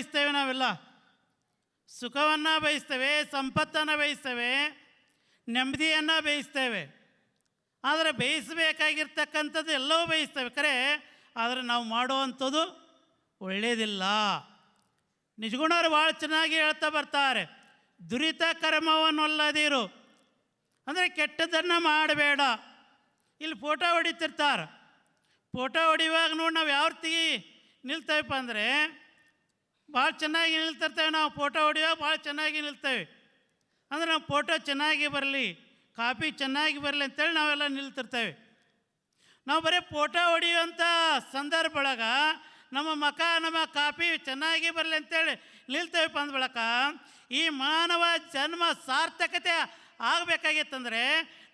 ಬಯಸ್ತೇವೆ ನಾವೆಲ್ಲ. ಸುಖವನ್ನು ಬಯಸ್ತೇವೆ, ಸಂಪತ್ತನ್ನು ಬಯಸ್ತೇವೆ, ನೆಮ್ಮದಿಯನ್ನು ಬಯಸ್ತೇವೆ. ಆದರೆ ಬೇಯಿಸಬೇಕಾಗಿರ್ತಕ್ಕಂಥದ್ದು ಎಲ್ಲವೂ ಬಯಸ್ತೇವೆ. ಖರೆ ಆದರೆ ನಾವು ಮಾಡುವಂಥದ್ದು ಒಳ್ಳೆಯದಿಲ್ಲ ನಿಜಗುಣರು ಭಾಳ ಚೆನ್ನಾಗಿ ಹೇಳ್ತಾ ಬರ್ತಾರೆ. ದುರಿತ ಕರ್ಮವನ್ನೊಲ್ಲದಿರು. ಅಂದರೆ ಕೆಟ್ಟದನ್ನು ಮಾಡಬೇಡ. ಇಲ್ಲಿ ಫೋಟೋ ಹೊಡಿತಿರ್ತಾರೆ. ಫೋಟೋ ಹೊಡಿಯುವಾಗ ನೋಡಿ ನಾವು ಯಾವ ರೀತಿ ನಿಲ್ತೇವಪ್ಪ ಅಂದರೆ ಭಾಳ ಚೆನ್ನಾಗಿ ನಿಲ್ತಿರ್ತೇವೆ ನಾವು ಫೋಟೋ ಹೊಡೆಯೋ ಭಾಳ ಚೆನ್ನಾಗಿ ನಿಲ್ತೇವೆ. ಅಂದರೆ ನಾವು ಫೋಟೋ ಚೆನ್ನಾಗಿ ಬರಲಿ, ಕಾಪಿ ಚೆನ್ನಾಗಿ ಬರಲಿ ಅಂತೇಳಿ ನಾವೆಲ್ಲ ನಿಲ್ತಿರ್ತೇವೆ. ನಾವು ಬರೀ ಫೋಟೋ ಹೊಡೆಯುವಂಥ ಸಂದರ್ಭ ಒಳಗೆ ನಮ್ಮ ಮಕ, ನಮ್ಮ ಕಾಪಿ ಚೆನ್ನಾಗಿ ಬರಲಿ ಅಂತೇಳಿ ನಿಲ್ತೇವಪ್ಪ ಅಂದ ಬಳಕ ಈ ಮಾನವ ಜನ್ಮ ಸಾರ್ಥಕತೆ ಆಗಬೇಕಾಗಿತ್ತಂದರೆ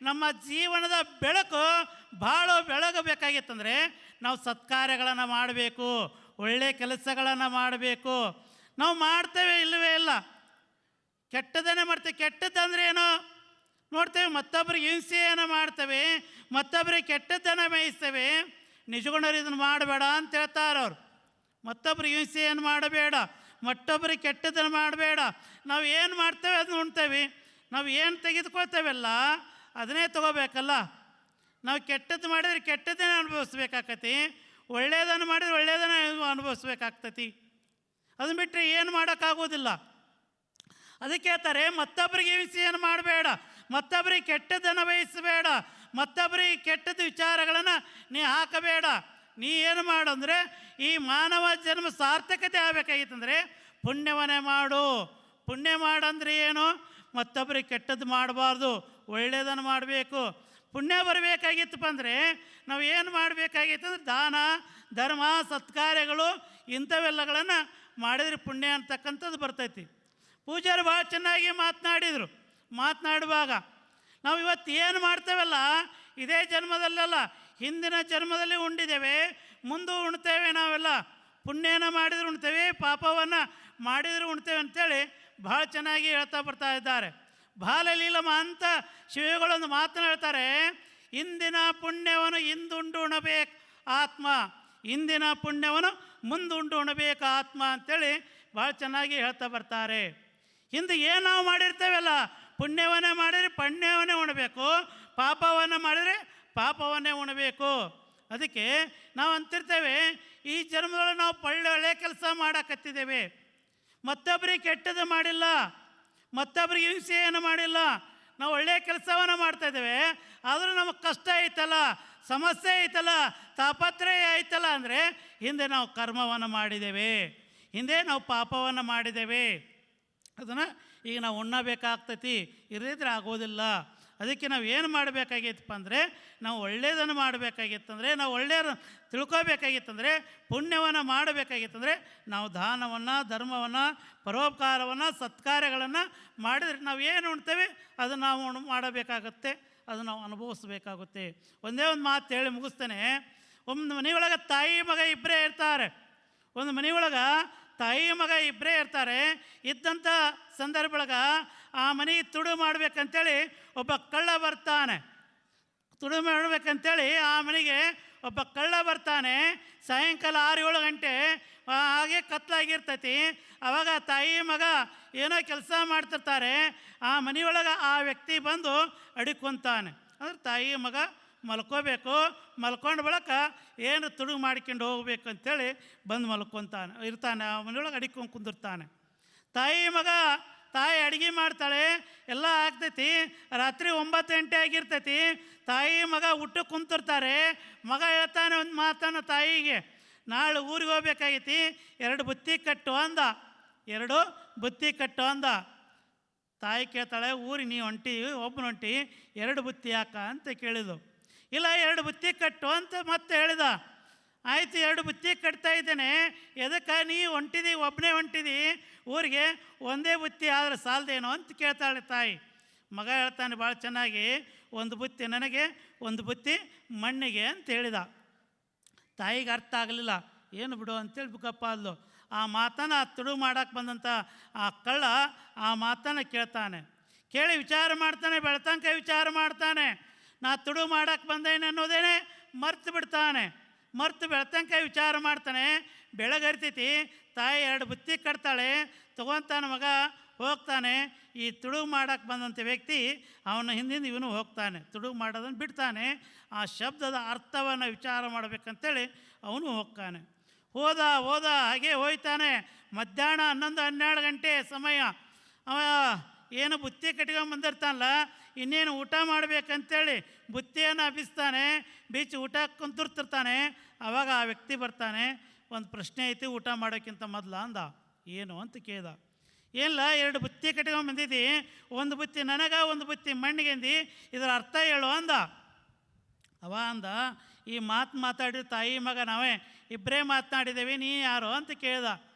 ನಮ್ಮ ಜೀವನದ ಬೆಳಕು ಭಾಳ ಬೆಳಗಬೇಕಾಗಿತ್ತಂದರೆ ನಾವು ಸತ್ಕಾರ್ಯಗಳನ್ನು ಮಾಡಬೇಕು. ಒಳ್ಳೆಯ ಕೆಲಸಗಳನ್ನು ಮಾಡಬೇಕು. ನಾವು ಮಾಡ್ತೇವೆ ಇಲ್ಲವೇ ಇಲ್ಲ. ಕೆಟ್ಟದನ್ನೇ ಮಾಡ್ತೇವೆ. ಕೆಟ್ಟದ್ದಂದ್ರೆ ಏನು? ನೋಡ್ತೇವೆ ಮತ್ತೊಬ್ಬರಿಗೆ ಹಿಂಸೆಯನ್ನು ಮಾಡ್ತೇವೆ, ಮತ್ತೊಬ್ಬರಿಗೆ ಕೆಟ್ಟದ್ದನ್ನು ಮೇಯಿಸ್ತೇವೆ ನಿಜಗೊಂಡವ್ರು ಇದನ್ನು ಮಾಡಬೇಡ ಅಂತ ಹೇಳ್ತಾರೆ ಅವ್ರು. ಮತ್ತೊಬ್ಬರಿಗೆ ಹಿಂಸೆಯನ್ನು ಮಾಡಬೇಡ, ಮತ್ತೊಬ್ಬರಿಗೆ ಕೆಟ್ಟದನ್ನು ಮಾಡಬೇಡ. ನಾವು ಏನು ಮಾಡ್ತೇವೆ ಅದನ್ನ ಉಣ್ತೇವೆ. ನಾವು ಏನು ತೆಗೆದುಕೊಳ್ತೇವಲ್ಲ ಅದನ್ನೇ ತಗೋಬೇಕಲ್ಲ. ನಾವು ಕೆಟ್ಟದ್ದು ಮಾಡಿದ್ರೆ ಕೆಟ್ಟದ್ದನ್ನೇ ಅನುಭವಿಸ್ಬೇಕಾಕತಿ. ಒಳ್ಳೆಯದನ್ನು ಮಾಡಿದರೆ ಒಳ್ಳೆಯದನ್ನೇ ಅನುಭವಿಸ್ಬೇಕಾಗ್ತತಿ. ಅದನ್ನ ಬಿಟ್ಟರೆ ಏನು ಮಾಡೋಕ್ಕಾಗೋದಿಲ್ಲ. ಅದಕ್ಕೆ ಹೇಳ್ತಾರೆ, ಮತ್ತೊಬ್ಬರಿಗೆ ಏನು ಮಾಡಬೇಡ. ಮತ್ತೊಬ್ಬರಿಗೆ ಕೆಟ್ಟದ್ದನ್ನು ವಹಿಸಬೇಡ ಮತ್ತೊಬ್ಬರಿಗೆ ಕೆಟ್ಟದ ವಿಚಾರಗಳನ್ನು ನೀ ಹಾಕಬೇಡ. ನೀ ಏನು ಮಾಡು ಈ ಮಾನವ ಜನ್ಮ ಸಾರ್ಥಕತೆ ಆಗಬೇಕಾಗಿತ್ತಂದರೆ ಪುಣ್ಯವನ್ನೇ ಮಾಡು. ಪುಣ್ಯ ಮಾಡಂದ್ರೆ ಏನು? ಮತ್ತೊಬ್ಬರಿಗೆ ಕೆಟ್ಟದ್ದು ಮಾಡಬಾರ್ದು. ಒಳ್ಳೆಯದನ್ನು ಮಾಡಬೇಕು. ಪುಣ್ಯ ಬರಬೇಕಾಗಿತ್ತಪ್ಪ ಅಂದರೆ ನಾವು ಏನು ಮಾಡಬೇಕಾಗಿತ್ತು ಅಂದರೆ ದಾನ, ಧರ್ಮ, ಸತ್ಕಾರ್ಯಗಳು ಇಂಥವೆಲ್ಲಗಳನ್ನು ಮಾಡಿದರೆ ಪುಣ್ಯ ಅಂತಕ್ಕಂಥದ್ದು ಬರ್ತೈತಿ. ಪೂಜಾರಿ ಭಾಳ ಚೆನ್ನಾಗಿ ಮಾತನಾಡಿದರು. ಮಾತನಾಡುವಾಗ ನಾವು ಇವತ್ತು ಏನು ಮಾಡ್ತೇವಲ್ಲ, ಇದೇ ಜನ್ಮದಲ್ಲೆಲ್ಲ ಹಿಂದಿನ ಜನ್ಮದಲ್ಲಿ ಉಂಡಿದ್ದೇವೆ, ಮುಂದೆ ಉಣ್ತೇವೆ ನಾವೆಲ್ಲ. ಪುಣ್ಯನ ಮಾಡಿದರೂ ಉಣ್ತೇವೆ, ಪಾಪವನ್ನು ಮಾಡಿದರೂ ಉಣ್ತೇವೆ ಅಂತೇಳಿ ಭಾಳ ಚೆನ್ನಾಗಿ ಹೇಳ್ತಾ ಬರ್ತಾ ಇದ್ದಾರೆ. ಬಾಲಲೀಲಮ ಅಂತ ಶಿವಗಳೊಂದು ಮಾತನಾಡ್ತಾರೆ ಇಂದಿನ ಪುಣ್ಯವನ್ನು ಇಂದುಂಡು ಉಣಬೇಕು ಆತ್ಮ, ಇಂದಿನ ಪುಣ್ಯವನ್ನು ಮುಂದುಂಡು ಉಣಬೇಕು ಆತ್ಮ ಅಂತೇಳಿ ಭಾಳ ಚೆನ್ನಾಗಿ ಹೇಳ್ತಾ ಬರ್ತಾರೆ. ಹಿಂದೆ ಏನು ನಾವು ಮಾಡಿರ್ತೇವಲ್ಲ, ಪುಣ್ಯವನ್ನೇ ಮಾಡಿದರೆ ಪುಣ್ಯವನ್ನೇ ಉಣಬೇಕು, ಪಾಪವನ್ನು ಮಾಡಿದರೆ ಪಾಪವನ್ನೇ ಉಣಬೇಕು. ಅದಕ್ಕೆ ನಾವು ಅಂತಿರ್ತೇವೆ, ಈ ಜನ್ಮದೊಳಗೆ ನಾವು ಒಳ್ಳೆ ಕೆಲಸ ಮಾಡಕತ್ತಿದ್ದೇವೆ. ಮತ್ತೊಬ್ಬರಿಗೆ ಕೆಟ್ಟದ್ದು ಮಾಡಿಲ್ಲ. ಮತ್ತೊಬ್ಬರಿಗೆ ಹಿಂಸೆಯನ್ನು ಮಾಡಿಲ್ಲ. ನಾವು ಒಳ್ಳೆಯ ಕೆಲಸವನ್ನು ಮಾಡ್ತಾ ಇದ್ದೇವೆ. ಆದರೂ ನಮಗೆ ಕಷ್ಟ ಐತಲ್ಲ, ಸಮಸ್ಯೆ ಐತಲ್ಲ, ತಾಪತ್ರಯ ಐತಲ್ಲ ಅಂದರೆ ಹಿಂದೆ ನಾವು ಕರ್ಮವನ್ನು ಮಾಡಿದ್ದೇವೆ. ಹಿಂದೆ ನಾವು ಪಾಪವನ್ನು ಮಾಡಿದ್ದೇವೆ. ಅದನ್ನು ಈಗ ನಾವು ಉಣ್ಣಬೇಕಾಗ್ತೈತಿ. ಇರದಿದ್ರೆ ಆಗೋದಿಲ್ಲ. ಅದಕ್ಕೆ ನಾವು ಏನು ಮಾಡಬೇಕಾಗಿತ್ತಪ್ಪ ಅಂದರೆ, ನಾವು ಒಳ್ಳೆಯದನ್ನು ಮಾಡಬೇಕಾಗಿತ್ತಂದರೆ, ನಾವು ಒಳ್ಳೆಯ ತಿಳ್ಕೊಬೇಕಾಗಿತ್ತಂದರೆ, ಪುಣ್ಯವನ್ನು ಮಾಡಬೇಕಾಗಿತ್ತಂದರೆ, ನಾವು ದಾನವನ್ನು, ಧರ್ಮವನ್ನು, ಪರೋಪಕಾರವನ್ನು, ಸತ್ಕಾರ್ಯಗಳನ್ನು ಮಾಡಿದರೆ ನಾವು ಏನು ಉಣ್ತೇವೆ, ಅದು ನಾವು ಮಾಡಬೇಕಾಗುತ್ತೆ ಅದನ್ನು ನಾವು ಅನುಭವಿಸ್ಬೇಕಾಗುತ್ತೆ. ಒಂದೇ ಒಂದು ಮಾತು ಹೇಳಿ ಮುಗಿಸ್ತೇನೆ. ಒಂದು ಮನೆಯೊಳಗೆ ತಾಯಿ ಮಗ ಇಬ್ಬರೇ ಇರ್ತಾರೆ. ಒಂದು ಮನೆಯೊಳಗೆ ತಾಯಿ ಮಗ ಇಬ್ಬರೇ ಇರ್ತಾರೆ. ಇದ್ದಂಥ ಸಂದರ್ಭ ಒಳಗೆ ಆ ಮನೆ ತುಡು ಮಾಡ್ಬೇಕಂತೇಳಿ ಒಬ್ಬ ಕಳ್ಳ ಬರ್ತಾನೆ. ತುಡು ಮಾಡ್ಬೇಕಂತೇಳಿ ಆ ಮನೆಗೆ ಒಬ್ಬ ಕಳ್ಳ ಬರ್ತಾನೆ. ಸಾಯಂಕಾಲ ಆರು ಏಳು ಗಂಟೆ ಹಾಗೆ ಕತ್ಲಾಗಿರ್ತೈತಿ. ಅವಾಗ ತಾಯಿ ಮಗ ಏನೋ ಕೆಲಸ ಮಾಡ್ತಿರ್ತಾರೆ. ಆ ಮನೆಯೊಳಗೆ ಆ ವ್ಯಕ್ತಿ ಬಂದು ಅಡಿಕೊಂತಾನೆ. ಅಂದ್ರೆ ತಾಯಿ ಮಗ ಮಲ್ಕೋಬೇಕು. ಮಲ್ಕೊಂಡು ಬಳಕ ಏನು ತುಡು ಮಾಡ್ಕೊಂಡು ಹೋಗ್ಬೇಕು ಅಂತೇಳಿ ಬಂದು ಮಲ್ಕೊತಾನೆ, ಇರ್ತಾನೆ. ಆ ಮನೆಯೊಳಗೆ ಅಡಿಕೊಂಡು ಕುಂದಿರ್ತಾನೆ. ತಾಯಿ ಮಗ ತಾಯಿ ಅಡುಗೆ ಮಾಡ್ತಾಳೆ, ಎಲ್ಲ ಆಗ್ತೈತಿ. ರಾತ್ರಿ ಒಂಬತ್ತು ಗಂಟೆ ಆಗಿರ್ತೈತಿ. ತಾಯಿ ಮಗ ಊಟ ಕುಂತಿರ್ತಾರೆ. ಮಗ ಹೇಳ್ತಾನೆ ಒಂದು ಮಾತನ್ನು ತಾಯಿಗೆ, ನಾಳೆ ಊರಿಗೆ ಹೋಗ್ಬೇಕಾಗೈತಿ. ಎರಡು ಬುತ್ತಿ ಕಟ್ಟು ಅಂದ. ಎರಡು ಬುತ್ತಿ ಕಟ್ಟು ಅಂದ. ತಾಯಿ ಕೇಳ್ತಾಳೆ, ಊರಿ ನೀ ಹೊಂಟಿ ಒಬ್ಬನ ಹೊಂಟಿ ಎರಡು ಬುತ್ತಿ ಯಾಕ ಅಂತ ಕೇಳಿದು ಇಲ್ಲ, ಎರಡು ಬುತ್ತಿ ಕಟ್ಟು ಅಂತ ಮತ್ತೆ ಹೇಳಿದ. ಆಯ್ತು, ಎರಡು ಬುತ್ತಿ ಕಟ್ತಾ ಇದ್ದೇನೆ. ಎದಕ್ಕೆ ನೀ ಹೊಂಟಿದಿ ಒಬ್ಬನೇ ಹೊಂಟಿದಿ? ಊರಿಗೆ ಒಂದೇ ಬುತ್ತಿ ಆದರೆ ಸಾಲದೇನೋ ಅಂತ ಕೇಳ್ತಾಳೆ ತಾಯಿ. ಮಗ ಹೇಳ್ತಾನೆ ಭಾಳ ಚೆನ್ನಾಗಿ, ಒಂದು ಬುತ್ತಿ ನನಗೆ, ಒಂದು ಬುತ್ತಿ ಮಣ್ಣಿಗೆ ಅಂತ ಹೇಳಿದ. ತಾಯಿಗೆ ಅರ್ಥ ಆಗಲಿಲ್ಲ. ಏನು ಬಿಡು ಅಂತೇಳಿ ಬುಕ್ಕಪ್ಪ ಅಲ್ಲು ಆ ಮಾತನ್ನು ತುಡು ಮಾಡಕ್ಕೆ ಬಂದಂಥ ಆ ಕಳ್ಳ ಆ ಮಾತನ್ನು ಕೇಳ್ತಾನೆ. ಕೇಳಿ ವಿಚಾರ ಮಾಡ್ತಾನೆ, ಬೆಳ್ತಂಕ ವಿಚಾರ ಮಾಡ್ತಾನೆ. ನಾ ತುಡು ಮಾಡಕ್ಕೆ ಬಂದೇನೆ ಅನ್ನೋದೇನೆ ಮರ್ತು ಬಿಡ್ತಾನೆ. ಮರ್ತು ಬೆಳ್ತಂಕ ವಿಚಾರ ಮಾಡ್ತಾನೆ ಬೆಳಗರಿತೈತಿ ತಾಯಿ ಎರಡು ಬುತ್ತಿ ಕಟ್ತಾಳೆ ತಗೊಂತಾನ ಮಗ ಹೋಗ್ತಾನೆ, ಈ ತುಡುಗು ಮಾಡೋಕ್ಕೆ ಬಂದಂಥ ವ್ಯಕ್ತಿ ಅವನ ಹಿಂದಿಂದ ಇವನು ಹೋಗ್ತಾನೆ ತುಡುಗು ಮಾಡೋದನ್ನು ಬಿಡ್ತಾನೆ, ಆ ಶಬ್ದದ ಅರ್ಥವನ್ನು ವಿಚಾರ ಮಾಡಬೇಕಂತೇಳಿ ಅವನು ಹೋಗ್ತಾನೆ. ಹೋದ ಹೋದ ಹಾಗೆ ಹೋಯ್ತಾನೆ, ಮಧ್ಯಾಹ್ನ ಹನ್ನೊಂದು ಹನ್ನೆರಡು ಗಂಟೆ ಸಮಯ, ಅವ ಏನು ಬುತ್ತಿ ಕಟ್ಕೊಂಡ್ ಬಂದಿರ್ತಾನಲ್ಲ ಇನ್ನೇನು ಊಟ ಮಾಡಬೇಕಂತೇಳಿ ಬುತ್ತಿಯನ್ನು ಹಬ್ಬಿಸ್ತಾನೆ, ಬೀಚ್ ಊಟ ಕುಂತಿರ್ತಿರ್ತಾನೆ ಆವಾಗ ಆ ವ್ಯಕ್ತಿ ಬರ್ತಾನೆ, ಒಂದು ಪ್ರಶ್ನೆ ಐತಿ, ಊಟ ಮಾಡೋಕ್ಕಿಂತ ಮೊದಲ ಅಂದ. ಏನು? ಅಂತ ಕೇಳ್ದ. ಏನಿಲ್ಲ ಎರಡು ಬುತ್ತಿ ಕಟ್ಕೊಂಡ್ ಬಂದಿದ್ದಿ ಒಂದು ಬುತ್ತಿ ನನಗೆ, ಒಂದು ಬುತ್ತಿ ಮಣ್ಣಿಗೆ ಅಂದಿ, ಇದರ ಅರ್ಥ ಹೇಳು ಅಂದ. ಅವ ಅಂದ, ಈ ಮಾತು ಮಾತಾಡಿದ ತಾಯಿ ಮಗ ನಾವೇ ಇಬ್ಬರೇ ಮಾತನಾಡಿದ್ದೇವೆ ನೀ ಯಾರು? ಅಂತ ಕೇಳ್ದ.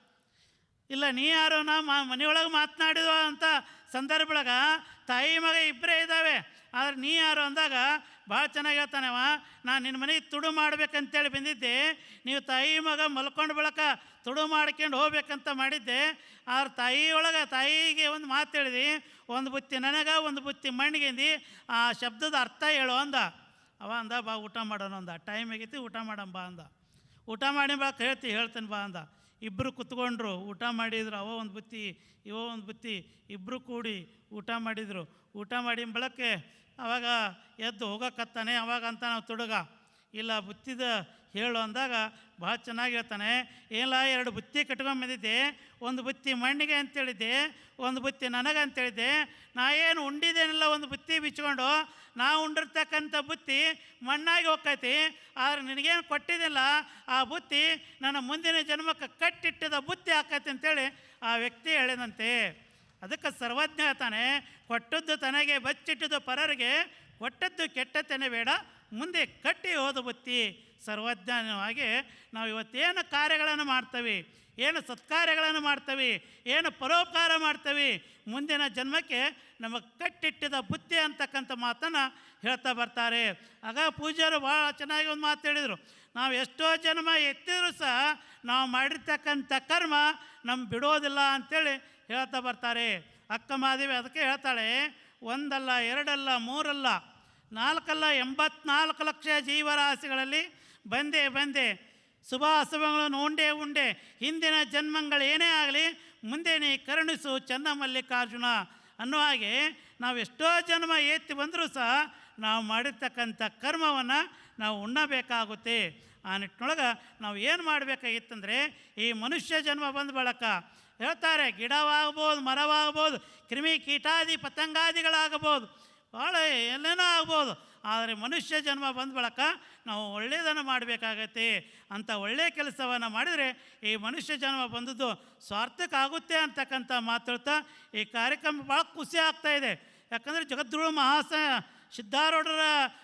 ಇಲ್ಲ, ನೀ ಯಾರು, ನಾ ಮಾ, ಮನೆಯೊಳಗೆ ಮಾತನಾಡಿದ ಅಂತ ಸಂದರ್ಭಗ ತಾಯಿ ಮಗ ಇಬ್ಬರೇ ಇದ್ದಾವೆ. ಆದ್ರೆ ನೀ ಯಾರು ಅಂದಾಗ ಭಾಳ ಚೆನ್ನಾಗಿ ಹೇಳ್ತಾನವ ನಾನು ನಿನ್ನ ಮನೆಗೆ ತುಡು ಮಾಡ್ಬೇಕಂತೇಳಿ ಬಂದಿದ್ದೆ. ನೀವು ತಾಯಿ ಮಗ ಮಲ್ಕೊಂಡು ಬೆಳಕ ತುಡು ಮಾಡ್ಕೊಂಡು ಹೋಗ್ಬೇಕಂತ ಮಾಡಿದ್ದೆ. ಆದ್ರೆ ತಾಯಿ ಒಳಗೆ ತಾಯಿಗೆ ಒಂದು ಮಾತು ಹೇಳಿದಿ, ಒಂದು ಬುತ್ತಿ ನನಗೆ, ಒಂದು ಬುತ್ತಿ ಮಣ್ಣಿಗೆಂದು ಆ ಶಬ್ದದ ಅರ್ಥ ಹೇಳು ಅಂದ. ಅವ ಅಂದ, ಬಾ, ಊಟ ಮಾಡೋಣ ಅಂದ. ಟೈಮ್ ಆಗೈತಿ, ಊಟ ಮಾಡೋಣ ಬಾ ಅಂದ. ಊಟ ಮಾಡಿ ಬಾ ಹೇಳ್ತಿ, ಹೇಳ್ತೀನಿ, ಬಾ ಅಂದ. ಇಬ್ಬರು ಕುತ್ಕೊಂಡ್ರು, ಊಟ ಮಾಡಿದ್ರು, ಅವ ಒಂದು ಬುತ್ತಿ, ಇವ ಒಂದು ಬುತ್ತಿ ಇಬ್ಬರು ಕೂಡಿ ಊಟ ಮಾಡಿದರು. ಊಟ ಮಾಡಿ ಬಳಕೆ ಅವಾಗ ಎದ್ದು ಹೋಗಕತ್ತಾನೆ ಅವಾಗ ಅಂತ ನಾವು ತುಡುಗ. ಇಲ್ಲ ಬುತ್ತಿದ ಹೇಳು ಅಂದಾಗ ಭಾಳ ಚೆನ್ನಾಗಿ ಹೇಳ್ತಾನೆ. ಇಲ್ಲ ಎರಡು ಬುತ್ತಿ ಕಟ್ಕೊಂಬಂದಿದ್ದೆ ಒಂದು ಬುತ್ತಿ ಮಣ್ಣಿಗೆ ಅಂತೇಳಿದ್ದೆ. ಒಂದು ಬುತ್ತಿ ನನಗೆ ಅಂತೇಳಿದ್ದೆ. ನಾ ಏನು ಉಂಡಿದ್ದೇನಿಲ್ಲ ಒಂದು ಬುತ್ತಿ ಬಿಚ್ಕೊಂಡು. ನಾ ಉಂಡಿರ್ತಕ್ಕಂಥ ಬುತ್ತಿ ಮಣ್ಣಾಗಿ ಹೋಗ್ತೈತಿ. ಆದ್ರೆ ನಿನಗೇನು ಕೊಟ್ಟಿದ್ದಿಲ್ಲ. ಆ ಬುತ್ತಿ ನನ್ನ ಮುಂದಿನ ಜನ್ಮಕ್ಕೆ ಕಟ್ಟಿಟ್ಟದ ಬುತ್ತಿ ಆಕೈತಿ ಅಂತೇಳಿ ಆ ವ್ಯಕ್ತಿ ಹೇಳಿದಂತೆ. ಅದಕ್ಕೆ ಸರ್ವಜ್ಞ ಹೇಳ್ತಾನೆ, ಕೊಟ್ಟದ್ದು ತನಗೆ, ಬಚ್ಚಿಟ್ಟದ್ದು ಪರರಿಗೆ, ಕೊಟ್ಟದ್ದು ಕೆಟ್ಟತೇನೆ ಬೇಡ ಮುಂದೆ ಕಟ್ಟಿ ಹೋದ ಬುತ್ತಿ ಸರ್ವಜ್ಞಾನವಾಗಿ ನಾವು ಇವತ್ತೇನು ಕಾರ್ಯಗಳನ್ನು ಮಾಡ್ತೇವೆ, ಏನು ಸತ್ಕಾರ್ಯಗಳನ್ನು ಮಾಡ್ತೇವೆ, ಏನು ಪರೋಪಕಾರ ಮಾಡ್ತೇವೆ, ಮುಂದಿನ ಜನ್ಮಕ್ಕೆ ನಮಗೆ ಕಟ್ಟಿಟ್ಟಿದ ಬುತ್ತಿ ಅಂತಕ್ಕಂಥ ಮಾತನ್ನು ಹೇಳ್ತಾ ಬರ್ತಾರೆ. ಆಗ ಪೂಜಾರು ಭಾಳ ಚೆನ್ನಾಗಿ ಒಂದು ಮಾತು ಹೇಳಿದರು, ನಾವು ಎಷ್ಟೋ ಜನ್ಮ ಎತ್ತಿದ್ರು ಸಹ ನಾವು ಮಾಡಿರ್ತಕ್ಕಂಥ ಕರ್ಮ ನಮ್ಮ ಬಿಡೋದಿಲ್ಲ ಅಂಥೇಳಿ ಹೇಳ್ತಾ ಬರ್ತಾರೆ. ಅಕ್ಕ ಮಾದೇವಿ ಅದಕ್ಕೆ ಹೇಳ್ತಾಳೆ, ಒಂದಲ್ಲ, ಎರಡಲ್ಲ, ಮೂರಲ್ಲ ನಾಲ್ಕಲ್ಲ ಎಂಬತ್ನಾಲ್ಕು ಲಕ್ಷ ಜೀವರಾಶಿಗಳಲ್ಲಿ ಬಂದೆ ಬಂದೆ. ಶುಭ ಉಂಡೆ ಉಂಡೆ. ಹಿಂದಿನ ಜನ್ಮಗಳು ಏನೇ ಆಗಲಿ, ಮುಂದೆ ನೀ ಕರುಣಿಸು ಚನ್ನ ಮಲ್ಲಿಕಾರ್ಜುನ ಅನ್ನೋ ಹಾಗೆ ನಾವು ಎಷ್ಟೋ ಜನ್ಮ ಎತ್ತಿ ಬಂದರೂ ಸಹ ನಾವು ಮಾಡಿರ್ತಕ್ಕಂಥ ಕರ್ಮವನ್ನು ನಾವು ಉಣ್ಣಬೇಕಾಗುತ್ತೆ. ಆ ನಿಟ್ಟಿನೊಳಗೆ ನಾವು ಏನು ಮಾಡಬೇಕಾಗಿತ್ತಂದರೆ, ಈ ಮನುಷ್ಯ ಜನ್ಮ ಬಂದ ಬಳಕ ಹೇಳ್ತಾರೆ ಗಿಡವಾಗ್ಬೋದು ಮರವಾಗ್ಬೋದು ಕ್ರಿಮಿ ಕೀಟಾದಿ ಪತಂಗಾದಿಗಳಾಗಬಹುದು. ಭಾಳ ಎಲ್ಲೇನೋ ಆಗ್ಬೋದು. ಆದರೆ ಮನುಷ್ಯ ಜನ್ಮ ಬಂದ ಬಳಕ ನಾವು ಒಳ್ಳೆಯದನ್ನು ಮಾಡಬೇಕಾಗತ್ತೆ. ಅಂಥ ಒಳ್ಳೆಯ ಕೆಲಸವನ್ನು ಮಾಡಿದರೆ ಈ ಮನುಷ್ಯ ಜನ್ಮ ಬಂದದ್ದು ಸ್ವಾರ್ಥಕ್ಕೆ ಆಗುತ್ತೆ ಅಂತಕ್ಕಂಥ ಮಾತಾಡ್ತಾ ಈ ಕಾರ್ಯಕ್ರಮ ಭಾಳ ಖುಷಿ ಆಗ್ತಾ ಇದೆ. ಯಾಕಂದರೆ ಜಗದ್ಗುರು ಮಹಾಸ ಸಿದ್ಧಾರೂಢರ